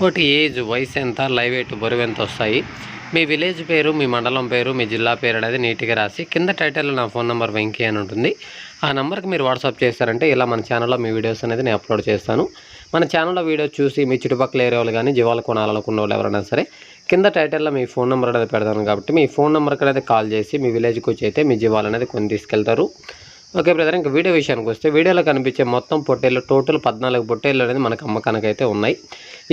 ఒకటి ఏజ్ వయసు ఎంత లైవ్ ఎయిట్ బరువు ఎంత వస్తాయి? మీ విలేజ్ పేరు మీ మండలం పేరు మీ జిల్లా పేరు అనేది నీట్గా రాసి కింద టైటిల్లో నా ఫోన్ నెంబర్ వెంకీ అని ఉంటుంది. ఆ నెంబర్కి మీరు వాట్సాప్ చేస్తారంటే ఇలా మన ఛానల్లో మీ వీడియోస్ అనేది నేను అప్లోడ్ చేస్తాను. మన ఛానల్లో వీడియో చూసి మీ చుట్టుపక్కల ఏరియా వాళ్ళు కానీ జీవాలు కొనాలనుకున్న వాళ్ళు ఎవరైనా సరే కింద టైటిల్లో మీ ఫోన్ నెంబర్ అనేది పెడతాను కాబట్టి మీ ఫోన్ నెంబర్కి అనేది కాల్ చేసి మీ విలేజ్కి వచ్చి అయితే మీ జీవాలు అనేది కొని తీసుకెళ్తారు. ఓకే బ్రదర్ ఇంకా వీడియో విషయానికి వస్తే వీడియోలో కనిపించే మొత్తం పొట్టేళ్ళు టోటల్ పద్నాలుగు పొట్టేళ్ళు అనేది మనకు అమ్మకానికి అయితే ఉన్నాయి.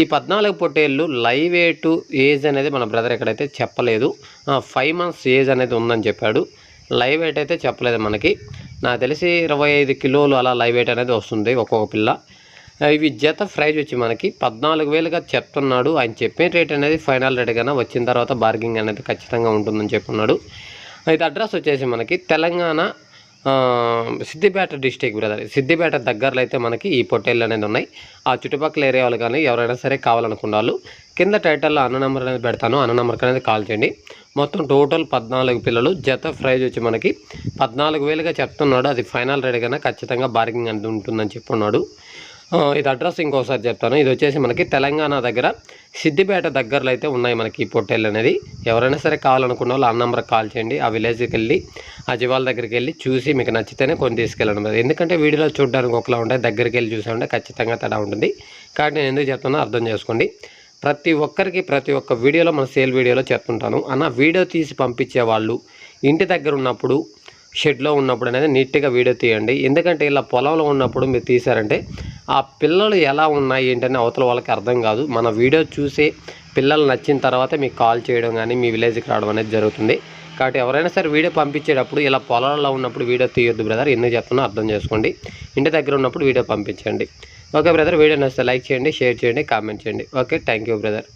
ఈ పద్నాలుగు పొట్టేళ్ళు లైవ్ టు ఏజ్ అనేది మన బ్రదర్ ఎక్కడైతే చెప్పలేదు ఫైవ్ మంత్స్ ఏజ్ అనేది ఉందని చెప్పాడు. లైవ్ వెయిట్ అయితే చెప్పలేదు మనకి. నాకు తెలిసి ఇరవై ఐదు కిలోలు అలా లైవ్ వెయిట్ అనేది వస్తుంది ఒక్కొక్క పిల్ల. ఇవి జత ప్రైజ్ వచ్చి మనకి పద్నాలుగు వేలుగా చెప్తున్నాడు. ఆయన చెప్పే రేట్ అనేది ఫైనల్ రేట్ కన్నా వచ్చిన తర్వాత బార్గింగ్ అనేది ఖచ్చితంగా ఉంటుందని చెప్పున్నాడు అయితే అడ్రస్ వచ్చేసి మనకి తెలంగాణ సిద్దిపేట డిస్టిక్ బ్రదర్ సిద్దిపేట దగ్గరలో అయితే మనకి ఈ పొట్టేళ్ళు అనేది ఉన్నాయి. ఆ చుట్టుపక్కల ఏరియా వాళ్ళు కానీ ఎవరైనా సరే కావాలనుకున్న వాళ్ళు కింద టైటిల్లో అన్న నెంబర్ అనేది పెడతాను. అన్న నెంబర్కి అనేది కాల్ చేయండి. మొత్తం టోటల్ పద్నాలుగు పిల్లలు. జత ప్రైజ్ వచ్చి మనకి పద్నాలుగు వేలుగా చెప్తున్నాడు. అది ఫైనల్ రేట్ కన్నా ఖచ్చితంగా బార్గింగ్ అనేది ఉంటుందని చెప్పున్నాడు ఇది అడ్రస్ ఇంకోసారి చెప్తాను. ఇది వచ్చేసి మనకి తెలంగాణ దగ్గర సిద్దిపేట దగ్గరలో అయితే ఉన్నాయి మనకి ఈ పొట్టేళ్ళు అనేది. ఎవరైనా సరే కావాలనుకున్న వాళ్ళు ఆ నెంబర్కి కాల్ చేయండి. ఆ విలేజ్కి వెళ్ళి ఆ జీవాల దగ్గరికి వెళ్ళి చూసి మీకు నచ్చితేనే కొన్ని తీసుకెళ్ళండి ఎందుకంటే వీడియోలో చూడడానికి ఒకలా ఉంటాయి దగ్గరికి వెళ్ళి చూసామంటే ఖచ్చితంగా తేడా ఉంటుంది. కాబట్టి నేను ఎందుకు చెప్తున్నా అర్థం చేసుకోండి. ప్రతి ఒక్కరికి ప్రతి ఒక్క వీడియోలో మన సేల్ వీడియోలో చెప్తుంటాను. అన్న వీడియో తీసి పంపించే వాళ్ళు ఇంటి దగ్గర ఉన్నప్పుడు షెడ్లో ఉన్నప్పుడు అనేది నీట్గా వీడియో తీయండి. ఎందుకంటే ఇలా పొలంలో ఉన్నప్పుడు మీరు తీశారంటే ఆ పిల్లలు ఎలా ఉన్నాయి ఏంటని అవతల వాళ్ళకి అర్థం కాదు. మన వీడియో చూసే పిల్లలు నచ్చిన తర్వాత మీకు కాల్ చేయడం కానీ మీ విలేజ్కి రావడం అనేది జరుగుతుంది. కాబట్టి ఎవరైనా సరే వీడియో పంపించేటప్పుడు ఇలా పొలాల్లో ఉన్నప్పుడు వీడియో తీయొద్దు బ్రదర్. ఎందుకు చెప్తున్నా అర్థం చేసుకోండి. ఇంటి దగ్గర ఉన్నప్పుడు వీడియో పంపించండి. ఓకే బ్రదర్ వీడియో నచ్చితే లైక్ చేయండి షేర్ చేయండి కామెంట్ చేయండి. Okay thank you brother.